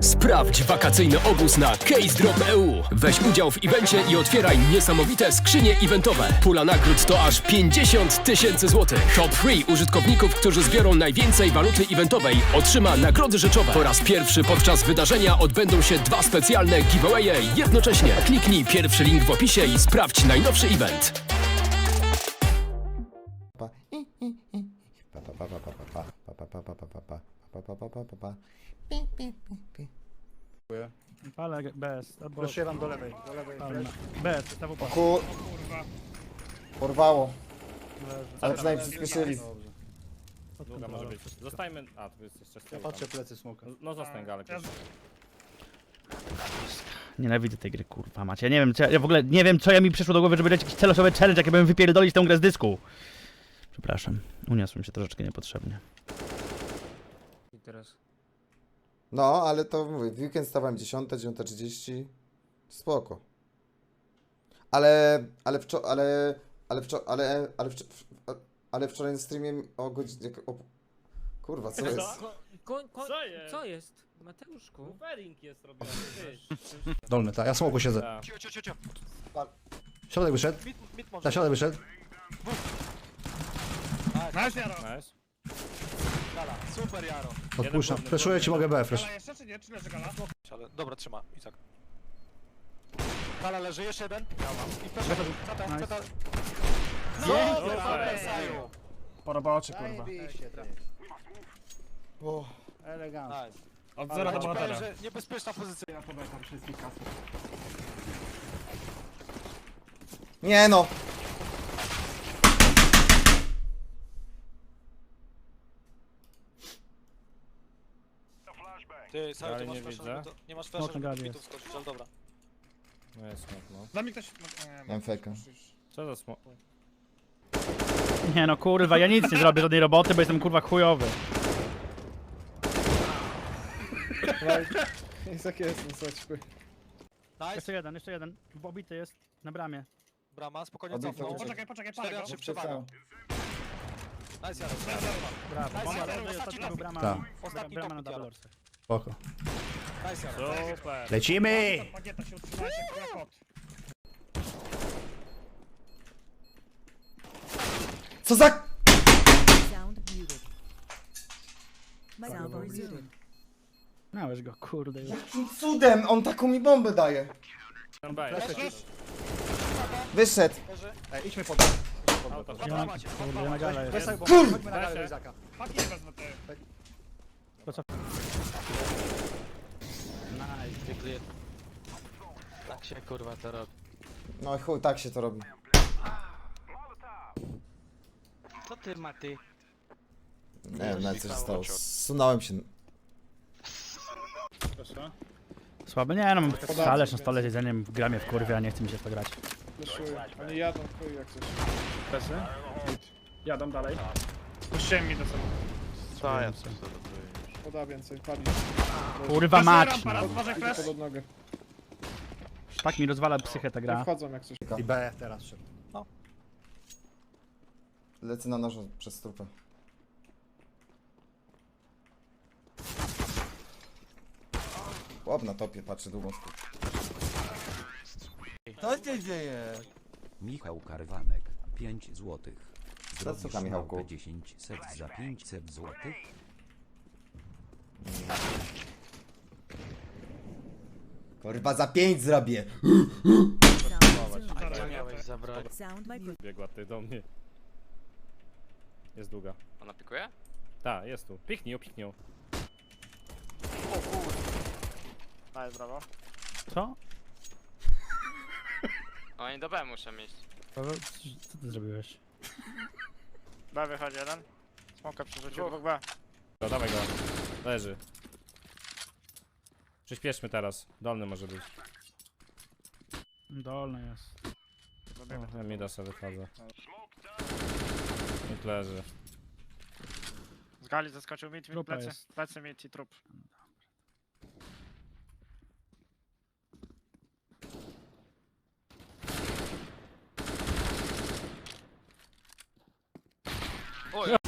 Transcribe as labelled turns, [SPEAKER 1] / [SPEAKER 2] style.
[SPEAKER 1] Sprawdź wakacyjny obóz na CaseDrop.eu. Weź udział w evencie i otwieraj niesamowite skrzynie eventowe. Pula nagród to aż 50 tysięcy złotych. Top 3 użytkowników, którzy zbiorą najwięcej waluty eventowej, otrzyma nagrody rzeczowe. Po raz pierwszy podczas wydarzenia odbędą się dwa specjalne giveawaye jednocześnie. Kliknij pierwszy link w opisie i sprawdź najnowszy event.
[SPEAKER 2] pa. I, i, i. Pa, pa, pa, pa, pa, pa, pa, pa, pa, pa, pa, pa, pa, pa, pa, pa, pa, pa. Pi, pi, pi, pi.
[SPEAKER 3] Ale bez, albo
[SPEAKER 4] Proszę wam do lewej, do lewej.
[SPEAKER 3] palma. Bez, znowu pas.
[SPEAKER 2] Ku... Porwało,
[SPEAKER 3] Leży.
[SPEAKER 2] ale przynajmniej przyspieszyli.
[SPEAKER 5] Długa może być. Zostajmy. A, tu jest jeszcze z
[SPEAKER 4] Ja
[SPEAKER 5] tyłu
[SPEAKER 4] patrzę
[SPEAKER 5] tam.
[SPEAKER 4] plecy smoka.
[SPEAKER 5] No zostań galę pierwszy.
[SPEAKER 3] Nienawidzę tej gry, kurwa macie. Ja nie wiem, co, ja w ogóle nie wiem, co ja mi przyszło do głowy, żeby dać jakiś celowy challenge, jak ja bym wypierdolić tę grę z dysku. Przepraszam, uniosłem się troszeczkę niepotrzebnie.
[SPEAKER 2] No, ale to mówię, w weekend stawałem 10, 9.30. Spoko. Ale, ale wczoraj, ale, ale wczoraj, ale, ale, wczor- ale wczoraj na streamie o godzinie, o, kurwa, co jest?
[SPEAKER 6] Ko, ko,
[SPEAKER 5] Co jest?
[SPEAKER 6] co jest? Mateuszku?
[SPEAKER 5] Buffering jest robiony.
[SPEAKER 4] Dolny, tak. Ja smoku siedzę.
[SPEAKER 5] Tak.
[SPEAKER 4] Środek wyszedł. Na środek wyszedł.
[SPEAKER 5] Nice.
[SPEAKER 7] Super, Jaro.
[SPEAKER 4] Odpuszczam. Jeden ci, mogę B, flash. Jeszcze, czy nie? Czy leży gala?
[SPEAKER 7] Ale, dobra, trzyma, Izak. Kala leży, jeszcze jeden. Ja mam. I proszę, ceta,
[SPEAKER 3] Nice. No, kurwa.
[SPEAKER 2] Zajebiście,
[SPEAKER 4] ty.
[SPEAKER 7] Nice.
[SPEAKER 5] Od zera do
[SPEAKER 7] Ja niebezpieczna
[SPEAKER 5] pozycja.
[SPEAKER 7] Ja wszystkich kasy.
[SPEAKER 2] Nie no,
[SPEAKER 7] Ty, Saju, ty masz
[SPEAKER 5] nie widzę.
[SPEAKER 7] żeby to- nie masz
[SPEAKER 3] Smok
[SPEAKER 7] flasha,
[SPEAKER 3] na
[SPEAKER 7] żeby
[SPEAKER 3] gali
[SPEAKER 7] bitów skoczyć, ale dobra.
[SPEAKER 5] No jest smok, no.
[SPEAKER 8] Dla mnie ktoś...
[SPEAKER 2] Miałem fejka.
[SPEAKER 5] Co za smok?
[SPEAKER 3] Nie no, kurwa, ja nic nie zrobię żadnej roboty, bo jestem kurwa chujowy.
[SPEAKER 4] Izak jest, no.
[SPEAKER 7] Nice.
[SPEAKER 3] Jeszcze jeden, jeszcze jeden. Obity jest, na bramie.
[SPEAKER 7] Brama, spokojnie
[SPEAKER 2] Odbieg
[SPEAKER 7] cofnął.
[SPEAKER 2] to
[SPEAKER 8] Poczekaj, poczekaj, palę
[SPEAKER 7] 4 na
[SPEAKER 8] go.
[SPEAKER 7] 3 przewaga. Nice, Jaro.
[SPEAKER 3] Brawo, leży,
[SPEAKER 7] ostatni
[SPEAKER 3] ostatni był brama,
[SPEAKER 4] Tak.
[SPEAKER 7] Ostatni
[SPEAKER 3] brama na
[SPEAKER 7] topik,
[SPEAKER 3] double.
[SPEAKER 4] Spoko.
[SPEAKER 5] Super.
[SPEAKER 4] Lecimy!
[SPEAKER 8] Bagieta się jak kot.
[SPEAKER 2] Co za...
[SPEAKER 9] Sound muted. Sound resumed.
[SPEAKER 3] Miałeś go, kurde. już.
[SPEAKER 2] Jakim cudem on taką mi bombę daje?
[SPEAKER 5] Tam.
[SPEAKER 2] Wyszedł.
[SPEAKER 4] Ej, idźmy pod.
[SPEAKER 5] Auto.
[SPEAKER 3] Ja mam, kurde, ja na galę jest.
[SPEAKER 4] Weź
[SPEAKER 2] Kur-
[SPEAKER 4] Chodźmy na galę do Izaka.
[SPEAKER 8] Wezmę ty.
[SPEAKER 7] Nice. Tak się kurwa to robi.
[SPEAKER 2] No i chuj, tak się to robi.
[SPEAKER 7] Co ty, Maty?
[SPEAKER 2] Nie wiem nawet co się stało. Zsunąłem się.
[SPEAKER 3] Słaby, nie no, mam talerz na stole z jedzeniem, gra mnie w kurwie, a nie chce mi się w to grać.
[SPEAKER 8] Oni jadą, chuj jak coś.
[SPEAKER 3] Pesy? Jadą dalej.
[SPEAKER 8] Puściłem mi do sobie.
[SPEAKER 7] Co ja
[SPEAKER 8] Poda więcej, pali.
[SPEAKER 3] Kurwa mać! No.
[SPEAKER 8] uważaj flash.
[SPEAKER 3] Tak mi rozwala psychę ta gra.
[SPEAKER 8] Wchodzą jak coś.
[SPEAKER 4] I B teraz szedł.
[SPEAKER 2] Lecę na nożu przez strupę. Chłop na topie patrzy długą strupę.
[SPEAKER 10] Michał Karwanek, 5 złotych. Zrobisz
[SPEAKER 2] słucham, Michałku.
[SPEAKER 10] naukę 10 set za 500 złotych?
[SPEAKER 2] Kurwa za pięć zrobię!
[SPEAKER 9] Resumed.
[SPEAKER 7] miałeś zabrać?
[SPEAKER 9] Sound.
[SPEAKER 5] Biegła ty do mnie. Jest długa.
[SPEAKER 6] Ona pikuje?
[SPEAKER 5] Tak, jest tu. Piknij, piknij. ją.
[SPEAKER 8] Daj, brawo.
[SPEAKER 3] Co?
[SPEAKER 6] Oni do B muszą iść.
[SPEAKER 3] Paweł, Co ty zrobiłeś?
[SPEAKER 8] B wychodzi jeden. Smoka przerzucił, dwóch B.
[SPEAKER 5] No, dawaj go. Leży. Przyspieszmy teraz. Dolny może być.
[SPEAKER 3] Dolny jest.
[SPEAKER 5] No, ja mi da sobie wychodzę. I leży.
[SPEAKER 8] Z gali zaskoczył mit, mit
[SPEAKER 3] Trupa
[SPEAKER 8] plecy.
[SPEAKER 3] jest.
[SPEAKER 8] Plecy mit i trup.
[SPEAKER 6] Oj,